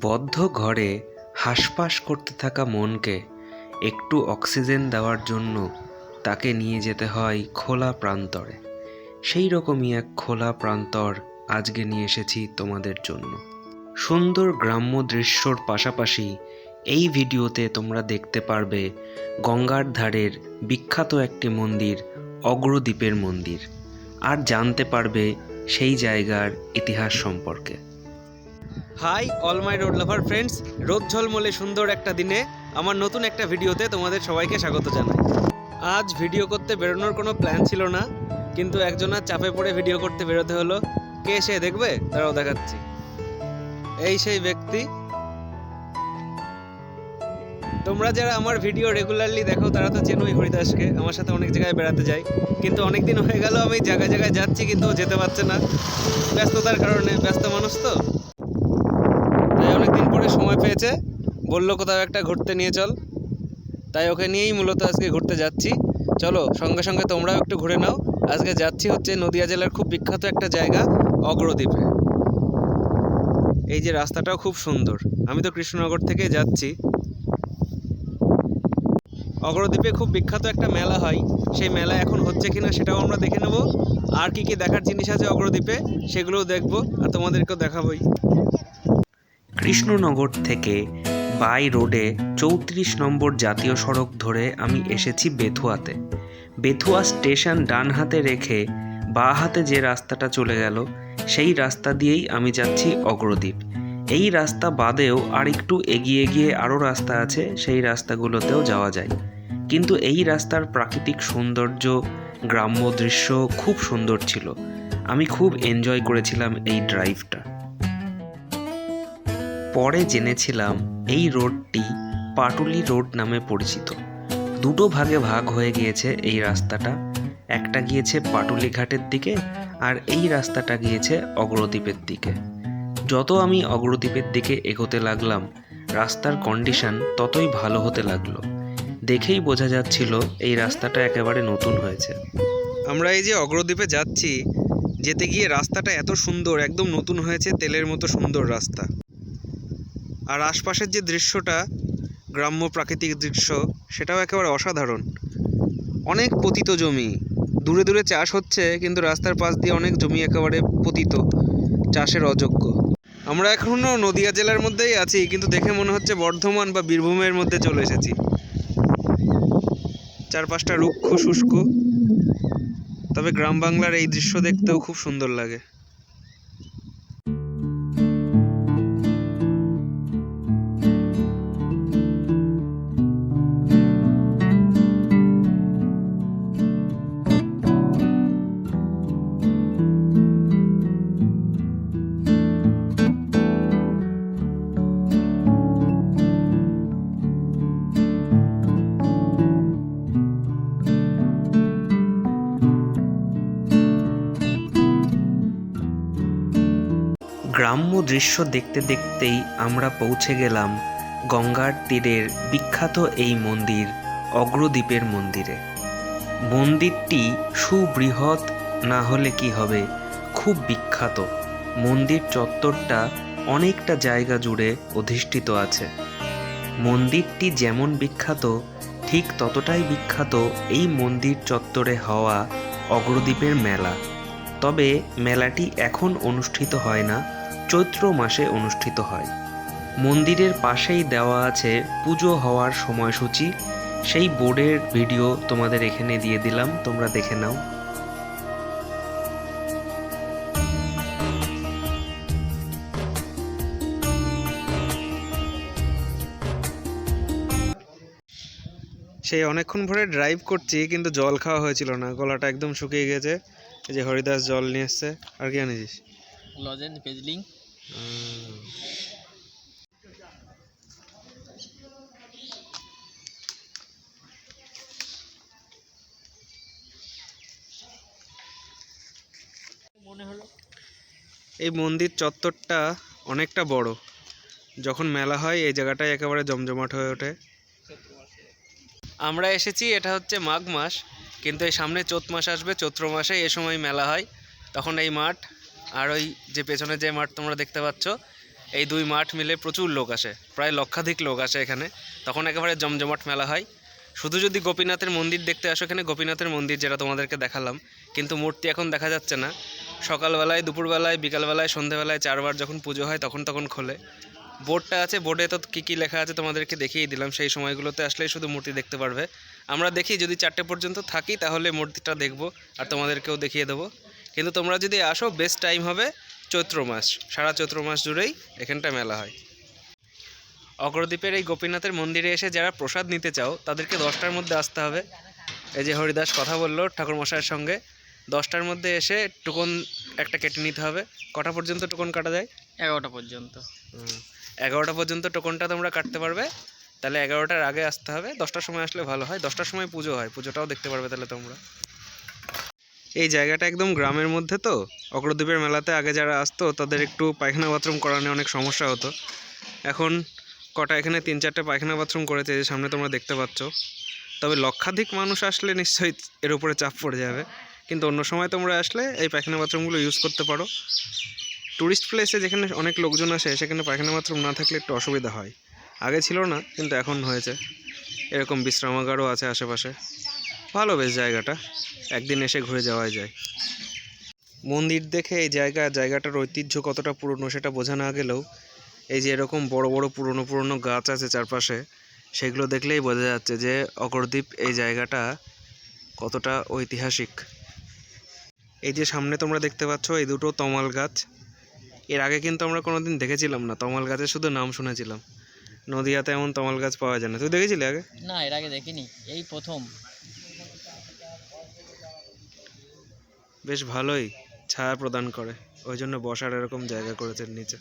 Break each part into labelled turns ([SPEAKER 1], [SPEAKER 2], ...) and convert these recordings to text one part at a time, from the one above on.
[SPEAKER 1] বদ্ধ ঘরে হাঁসফাঁস করতে থাকা মনকে একটু অক্সিজেন দেওয়ার জন্য তাকে নিয়ে যেতে হয় খোলা প্রান্তরে। সেই রকমই এক খোলা প্রান্তর আজকে নিয়ে এসেছি তোমাদের জন্য। সুন্দর গ্রাম্য দৃশ্যর পাশাপাশি এই ভিডিওতে তোমরা দেখতে পারবে গঙ্গার ধারের বিখ্যাত একটি মন্দির, অগ্রদ্বীপের মন্দির। আর জানতে পারবে সেই জায়গার ইতিহাস সম্পর্কে। Hi all my road lover friends রোদ ঝলমলে সুন্দর একটা দিনে আমার নতুন একটা ভিডিওতে তোমাদের সবাইকে স্বাগত জানাই। আজ ভিডিও করতে বেরোনোর কোনো প্ল্যান ছিল না, কিন্তু একজনের চাপে পড়ে ভিডিও করতে বেরোতে হলো। কে সে দেখবে? তারাও দেখাচ্ছি। এই সেই ব্যক্তি। তোমরা যারা আমার ভিডিও রেগুলারলি দেখো, তারা তো চেনোই হরিদাসকে। আমার সাথে অনেক জায়গায় বেড়াতে যাই। কিন্তু অনেক দিন হয়ে গেল, আমি জায়গায় জায়গায় যাচ্ছি, কিন্তু যেতে পারছে না। ব্যস্ততার কারণে ব্যস্ত মানুষ তো। পেয়েছে বলল কোথাও একটা ঘুরতে নিয়ে চল। তাই ওকে নিয়েই মূলত আজকে ঘুরতে যাচ্ছি। চলো, সঙ্গে সঙ্গে তোমরাও একটু ঘুরে নাও। আজকে যাচ্ছি হচ্ছে নদিয়া জেলার খুব বিখ্যাত একটা জায়গা, অগ্রদ্বীপে। এই যে রাস্তাটাও খুব সুন্দর। আমি তো কৃষ্ণনগর থেকে যাচ্ছি। অগ্রদ্বীপে খুব বিখ্যাত একটা মেলা হয়। সেই মেলা এখন হচ্ছে কিনা সেটাও আমরা দেখে নেব। আর কি কি দেখার জিনিস আছে অগ্রদ্বীপে, সেগুলোও দেখব আর তোমাদেরকেও দেখাবোই। কৃষ্ণনগর থেকে বাই রোডে চৌত্রিশ নম্বর জাতীয় সড়ক ধরে আমি এসেছি বেথুয়াতে। বেথুয়া স্টেশন ডান হাতে রেখে বা হাতে যে রাস্তাটা চলে গেল, সেই রাস্তা দিয়েই আমি যাচ্ছি অগ্রদ্বীপ। এই রাস্তা বাদেও আর একটু এগিয়ে গিয়ে আরও রাস্তা আছে, সেই রাস্তাগুলোতেও যাওয়া যায়। কিন্তু এই রাস্তার প্রাকৃতিক সৌন্দর্য, গ্রাম্য দৃশ্য খুব সুন্দর ছিল। আমি খুব এনজয় করেছিলাম এই ড্রাইভটা পরে জেনেছিলাম এই রোডটি পাটুলি রোড নামে পরিচিত। দুটো ভাগে ভাগ হয়ে গিয়েছে এই রাস্তাটা। একটা গিয়েছে পাটুলি ঘাটের দিকে আর এই রাস্তাটা গিয়েছে অগ্রদ্বীপের দিকে। যত আমি অগ্রদ্বীপের দিকে এগোতে লাগলাম, রাস্তার কন্ডিশন ততই ভালো হতে লাগল। দেখেই বোঝা যাচ্ছিল এই রাস্তাটা একেবারে নতুন হয়েছে। আমরা এই যে অগ্রদ্বীপে যাচ্ছি, যেতে গিয়ে রাস্তাটা এত সুন্দর, একদম নতুন হয়েছে তেলের মতো সুন্দর রাস্তা। আর আশপাশের যে দৃশ্যটা, গ্রাম্য প্রাকৃতিক দৃশ্য, সেটাও একেবারে অসাধারণ। অনেক পতিত জমি। দূরে দূরে চাষ হচ্ছে, কিন্তু রাস্তার পাশ দিয়ে অনেক জমি একেবারে পতিত, চাষের অযোগ্য। আমরা এখনও নদিয়া জেলার মধ্যেই আছি, কিন্তু দেখে মনে হচ্ছে বর্ধমান বা বীরভূমের মধ্যে চলে এসেছি। চারপাশটা রুক্ষ শুষ্ক। তবে গ্রাম বাংলার এই দৃশ্য দেখতেও খুব সুন্দর লাগে। গ্রাম্য দৃশ্য দেখতে দেখতেই আমরা পৌঁছে গেলাম গঙ্গার তীরের বিখ্যাত এই মন্দির, অগ্রদ্বীপের মন্দিরে। মন্দিরটি সুবৃহৎ, না হলে কি হবে, খুব বিখ্যাত। মন্দির চত্বরটা অনেকটা জায়গা জুড়ে অধিষ্ঠিত আছে। মন্দিরটি যেমন বিখ্যাত, ঠিক ততটাই বিখ্যাত এই মন্দির চত্বরে হওয়া অগ্রদ্বীপের মেলা। তবে মেলাটি এখন অনুষ্ঠিত হয় না। চৈত্র মাসে অনুষ্ঠিত হয়। মন্দিরের পাশেই দেওয়া আছে পুজো হওয়ার সময়সূচি। সেই বোর্ডের ভিডিও তোমাদের এখানে দিয়ে দিলাম তোমরা দেখে নাও। সেই অনেকক্ষণ ধরে ড্রাইভ করছি কিন্তু জল খাওয়া হয়েছিল না। গলাটা একদম শুকিয়ে গেছে। এই যে হরিদাস জল নিয়ে এসছে। আর কি আনিস?
[SPEAKER 2] লজেন্স পেজলিং
[SPEAKER 1] এই মন্দির চত্বরটা অনেকটা বড়। যখন মেলা হয়, এই জায়গাটাই একেবারে জমজমাট হয়ে ওঠে। আমরা এসেছি, এটা হচ্ছে মাঘ মাস, কিন্তু এই সামনে চৈত মাস আসবে। চৈত্র মাসে এ সময় মেলা হয়, তখন এই মাঠ আর ওই যে পেছনে যে মাঠ তোমরা দেখতে পাচ্ছ, এই দুই মাঠ মিলে প্রচুর লোক আসে, প্রায় লক্ষাধিক লোক আসে এখানে। তখন একেবারে জমজমাট মেলা হয়। শুধু যদি গোপীনাথের মন্দির দেখতে আসো এখানে, গোপীনাথের মন্দির যেটা তোমাদেরকে দেখালাম, কিন্তু মূর্তি এখন দেখা যাচ্ছে না। সকালবেলায়, দুপুরবেলায়, বিকালবেলায়, সন্ধেবেলায় চারবার যখন পুজো হয়, তখন তখন খোলে। বোর্ডটা আছে, বোর্ডে তো কী কী লেখা আছে তোমাদেরকে দেখিয়ে দিলাম, সেই সময়গুলোতে আসলেই শুধু মূর্তি দেখতে পারবে। আমরা দেখি, যদি চারটে পর্যন্ত থাকি, তাহলে মূর্তিটা দেখব, আর তোমাদেরকেও দেখিয়ে দেবো। কিন্তু তোমরা যদি আসো বেস্ট টাইম হবে চৈত্র মাস। সারা চৈত্র মাস জুড়েই এখানটা মেলা হয়। অগ্রদ্বীপের এই গোপীনাথের মন্দিরে এসে যারা প্রসাদ নিতে চাও তাদেরকে দশটার মধ্যে আসতে হবে। এই যে হরিদাস কথা বলল ঠাকুরমশাইয়ের সঙ্গে দশটার মধ্যে এসে টুকন একটা কেটে নিতে হবে। কটা পর্যন্ত টুকন কাটা যায়?
[SPEAKER 2] এগারোটা পর্যন্ত।
[SPEAKER 1] এগারোটা পর্যন্ত টোকনটা তোমরা কাটতে পারবে। তাহলে এগারোটার আগে আসতে হবে। দশটার সময় আসলে ভালো হয়। দশটার সময় পুজো হয়। পুজোটাও দেখতে পারবে তাহলে তোমরা। এই জায়গাটা একদম গ্রামের মধ্যে তো। অগ্রদ্বীপের মেলাতে আগে যারা আসতো, তাদের একটু পায়খানা বাথরুম করানো অনেক সমস্যা হতো। এখন কটা, এখানে তিন চারটে পায়খানা বাথরুম করেছে যে সামনে তোমরা দেখতে পাচ্ছ। তবে লক্ষাধিক মানুষ আসলে নিশ্চয়ই এর উপরে চাপ পড়ে যাবে। কিন্তু অন্য সময় তোমরা আসলে এই পায়খানা বাথরুমগুলো ইউজ করতে পারো। টুরিস্ট প্লেসে যেখানে অনেক লোকজন আসে, সেখানে পায়খানা বাথরুম না থাকলে একটু অসুবিধা হয়। আগে ছিল না, কিন্তু এখন হয়েছে। এরকম বিশ্রামাগারও আছে আশেপাশে। ভালো বেশ জায়গাটা। একদিন এসে ঘুরে যাওয়া যায়। মন্দির দেখে এই জায়গা, জায়গাটার ঐতিহ্য কতটা পুরনো সেটা বোঝা না গেলেও, এই যে এরকম বড় বড়, পুরনো পুরনো গাছ আছে চারপাশে, সেগুলো দেখলেই বোঝা যাচ্ছে যে অগরদ্বীপ এই জায়গাটা কতটা ঐতিহাসিক। এই যে সামনে তোমরা দেখতে পাচ্ছ, এই দুটো তমাল গাছ। এর আগে কিন্তু আমরা কোনোদিন দেখেছিলাম না, তমাল গাছের শুধু নাম শুনেছিলাম। নদিয়াতে এমন তমাল গাছ পাওয়া যায় না। তুই দেখেছিলি আগে?
[SPEAKER 2] না, এর আগে দেখিনি। এই প্রথম।
[SPEAKER 1] বেশ ভালোই ছায়া প্রদান করে। ওই জন্য বসার এরকম জায়গা করেছেন নিচে।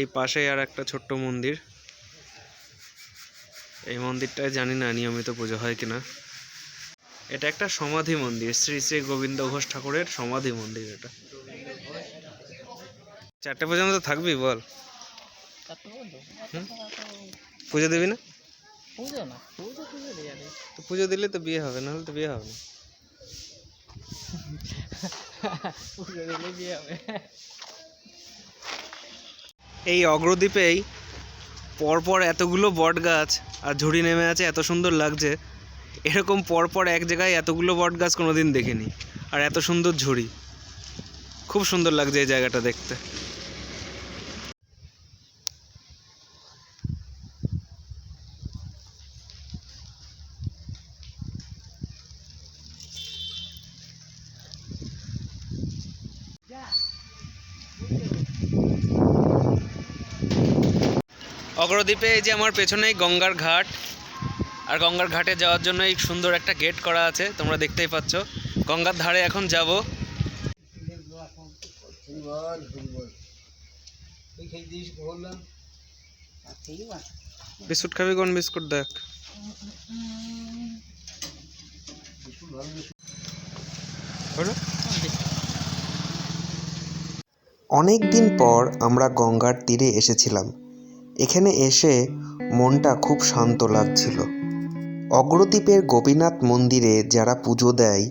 [SPEAKER 1] এই পাশেই আর একটা ছোট্ট মন্দির। এই মন্দিরটায় জানি না নিয়মিত পুজো হয় কিনা। এটা একটা সমাধি মন্দির শ্রী শ্রী গোবিন্দ ঘোষ ঠাকুরের সমাধি মন্দির এটা। চারটে পর্যন্ত থাকবি বল? পুজো দিবি না?
[SPEAKER 2] পুজো না
[SPEAKER 1] দিলে তো বিয়ে হবে নাহলে তো বিয়ে হবে না। এই অগ্রদ্বীপেই পরপর এতগুলো বট গাছ আর ঝুড়ি নেমে আছে, এত সুন্দর লাগছে। এরকম পরপর এক জায়গায় এতগুলো বট গাছ কোনোদিন দেখিনি। আর এত সুন্দর ঝুড়ি। খুব সুন্দর লাগছে এই জায়গাটা দেখতে। অগ্রদ্বীপে এই যে আমার পেছনেই গঙ্গার ঘাট, আর গঙ্গার ঘাটে যাওয়ার জন্য এই সুন্দর একটা গেট করা আছে, তোমরা দেখতেই পাচ্ছ। গঙ্গার ধারে এখন যাব। বিস্কুট খাবি, কোন বিস্কুট দেখ।
[SPEAKER 3] অনেক দিন পর আমরা গঙ্গার তীরে এসেছিলাম। এখানে এসে মনটা খুব শান্ত লাগছিল। অগ্রদ্বীপের গোপীনাথ মন্দিরে যারা পুজো দেয়,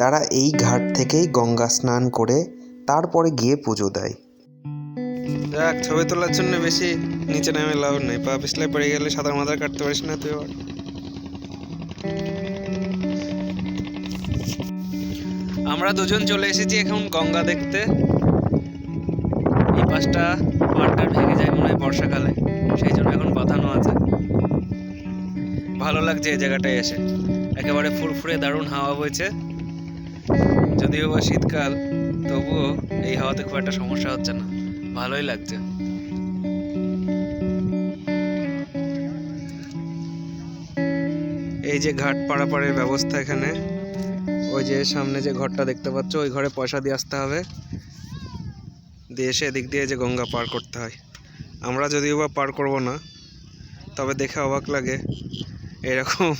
[SPEAKER 3] তারা এই ঘাট থেকেই গঙ্গা স্নান করে তারপরে গিয়ে পুজো দেয়।
[SPEAKER 1] দেখ, ছবি তোলার জন্য বেশি নিচে নামে লাভ নেই। পা পিছলে পড়ে গেলে সাঁতার মাথার কাটতে পারিস না তুই আমরা দুজন চলে এসেছি এখন গঙ্গা দেখতে। এই পাশটা পাড়টা ভেঙে যায় মনে হয় বর্ষাকালে, সেই জন্য এখন বাঁধানো আছে। ভালো লাগছে এই জায়গাটায় এসে। একেবারে ফুরফুরে দারুণ হাওয়া বইছে। যদিও বা শীতকাল, তবুও এই হাওয়াতে খুব একটা সমস্যা হচ্ছে না। ভালোই লাগছে। এই যে ঘাট পাড়াপাড়ের ব্যবস্থা এখানে, ওই যে সামনে যে ঘরটা দেখতে পাচ্ছ, ওই ঘরে পয়সা দিয়ে আসতে হবে। এসে এদিক দিয়ে যে গঙ্গা পার করতে হয়। আমরা যদিও বা পার করব না, তবে দেখে অবাক লাগে এরকম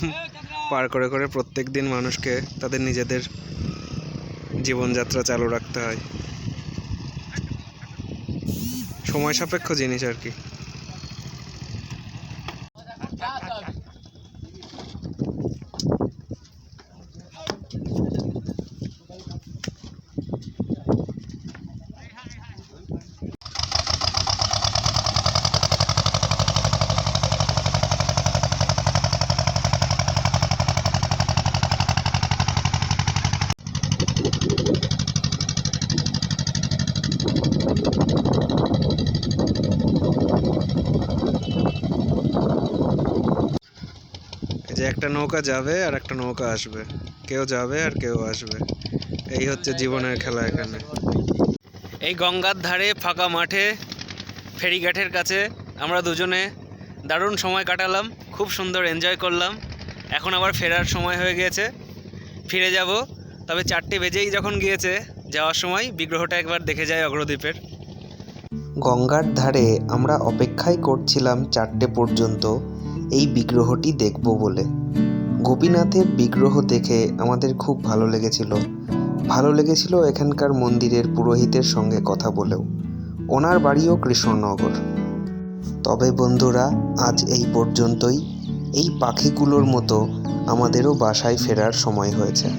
[SPEAKER 1] পার করে করে প্রত্যেক দিন মানুষকে তাদের নিজেদের জীবনযাত্রা চালু রাখতে হয়। সময় সাপেক্ষ জিনিস আর কি। একটা নৌকা যাবে আর একটা নৌকা আসবে। কেউ যাবে আর কেউ আসবে। এই হচ্ছে জীবনের খেলা এখানে।
[SPEAKER 4] এই গঙ্গার ধারে ফাঁকা মাঠে ফেরিঘাটের কাছে আমরা দুজনে দারুণ সময় কাটালাম খুব সুন্দর এনজয় করলাম। এখন আবার ফেরার সময় হয়ে গিয়েছে। ফিরে যাব তবে চারটে বেজেই যখন গিয়েছে যাওয়ার সময় বিগ্রহটা একবার দেখে যায় অগ্রদ্বীপের।
[SPEAKER 1] গঙ্গার ধারে আমরা অপেক্ষাই করছিলাম চারটে পর্যন্ত। এই বিগ্রহটি দেখব বলে। গোপীনাথের বিগ্রহ দেখে আমাদের খুব ভালো লেগেছিল। ভালো লেগেছিল এখানকার মন্দিরের পুরোহিতের সঙ্গে কথা বলেও। ওনার বাড়িও কৃষ্ণনগর। তবে বন্ধুরা, আজ এই পর্যন্তই। এই পাখিগুলোর মতো আমাদেরও বাসায় ফেরার সময় হয়েছে।